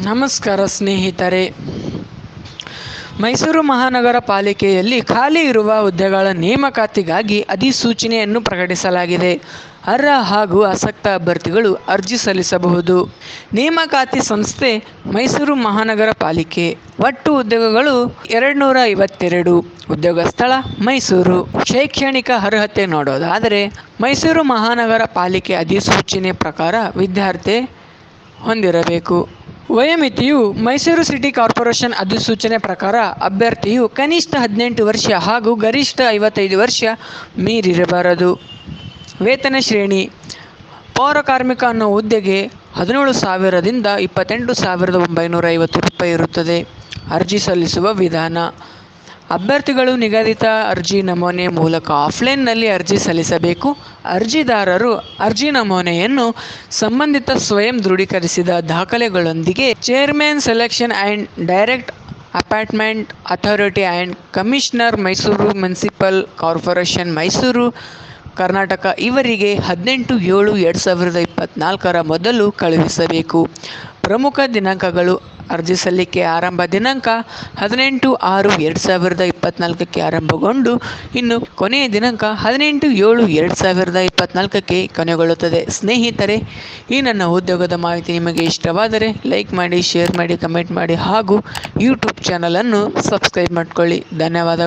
ನಮಸ್ಕಾರ ಸ್ನೇಹಿತರೆ. ಮೈಸೂರು ಮಹಾನಗರ ಪಾಲಿಕೆಯಲ್ಲಿ ಖಾಲಿ ಇರುವ ಹುದ್ದೆಗಳ ನೇಮಕಾತಿಗಾಗಿ ಅಧಿಸೂಚನೆಯನ್ನು ಪ್ರಕಟಿಸಲಾಗಿದೆ. ಅರ್ಹ ಹಾಗೂ ಆಸಕ್ತ ಅಭ್ಯರ್ಥಿಗಳು ಅರ್ಜಿ ಸಲ್ಲಿಸಬಹುದು. ನೇಮಕಾತಿ ಸಂಸ್ಥೆ ಮೈಸೂರು ಮಹಾನಗರ ಪಾಲಿಕೆ. ಒಟ್ಟು ಉದ್ಯೋಗಗಳು ಎರಡು ನೂರ ಐವತ್ತೆರಡು ಉದ್ಯೋಗ ಸ್ಥಳ ಮೈಸೂರು. ಶೈಕ್ಷಣಿಕ ಅರ್ಹತೆ ನೋಡೋದಾದರೆ ಮೈಸೂರು ಮಹಾನಗರ ಪಾಲಿಕೆ ಅಧಿಸೂಚನೆ ಪ್ರಕಾರ ವಿದ್ಯಾರ್ಥಿ ಹೊಂದಿರಬೇಕು. ವಯೋಮಿತಿಯು ಮೈಸೂರು ಸಿಟಿ ಕಾರ್ಪೊರೇಷನ್ ಅಧಿಸೂಚನೆ ಪ್ರಕಾರ ಅಭ್ಯರ್ಥಿಯು ಕನಿಷ್ಠ ಹದಿನೆಂಟು ವರ್ಷ ಹಾಗೂ ಗರಿಷ್ಠ ಐವತ್ತೈದು ವರ್ಷ ಮೀರಿರಬಾರದು. ವೇತನ ಶ್ರೇಣಿ, ಪೌರ ಕಾರ್ಮಿಕ ಅನ್ನೋ ಹುದ್ದೆಗೆ ಹದಿನೇಳು ಸಾವಿರದಿಂದ ಇಪ್ಪತ್ತೆಂಟು ಸಾವಿರದ ಒಂಬೈನೂರ ಐವತ್ತು ರೂಪಾಯಿ ಇರುತ್ತದೆ. ಅರ್ಜಿ ಸಲ್ಲಿಸುವ ವಿಧಾನ ಅಭ್ಯರ್ಥಿಗಳು ನಿಗದಿತ ಅರ್ಜಿ ನಮೂನೆ ಮೂಲಕ ಆಫ್ಲೈನ್ನಲ್ಲಿ ಅರ್ಜಿ ಸಲ್ಲಿಸಬೇಕು. ಅರ್ಜಿದಾರರು ಅರ್ಜಿ ನಮೂನೆಯನ್ನು ಸಂಬಂಧಿತ ಸ್ವಯಂ ದೃಢೀಕರಿಸಿದ ದಾಖಲೆಗಳೊಂದಿಗೆ chairman selection and direct apartment authority and commissioner Mysuru municipal corporation Mysuru, Karnataka ಇವರಿಗೆ ಹದಿನೆಂಟು ಏಳು ಎರಡು ಸಾವಿರದ ಇಪ್ಪತ್ತ್ನಾಲ್ಕರ ಮೊದಲು ಕಳುಹಿಸಬೇಕು. ಪ್ರಮುಖ ದಿನಾಂಕಗಳು ಅರ್ಜಿ ಸಲ್ಲಿಕೆ ಆರಂಭ ದಿನಾಂಕ ಹದಿನೆಂಟು ಆರು ಎರಡು ಸಾವಿರದ ಇಪ್ಪತ್ತ್ನಾಲ್ಕಕ್ಕೆ ಆರಂಭಗೊಂಡು ಇನ್ನು ಕೊನೆಯ ದಿನಾಂಕ ಹದಿನೆಂಟು ಏಳು ಎರಡು ಸಾವಿರದ ಇಪ್ಪತ್ತ್ನಾಲ್ಕಕ್ಕೆ ಕೊನೆಗೊಳ್ಳುತ್ತದೆ. ಸ್ನೇಹಿತರೆ, ಈ ನನ್ನ ಉದ್ಯೋಗದ ಮಾಹಿತಿ ನಿಮಗೆ ಇಷ್ಟವಾದರೆ ಲೈಕ್ ಮಾಡಿ, ಶೇರ್ ಮಾಡಿ, ಕಮೆಂಟ್ ಮಾಡಿ ಹಾಗೂ ಯೂಟ್ಯೂಬ್ ಚಾನಲನ್ನು ಸಬ್ಸ್ಕ್ರೈಬ್ ಮಾಡಿಕೊಳ್ಳಿ. ಧನ್ಯವಾದ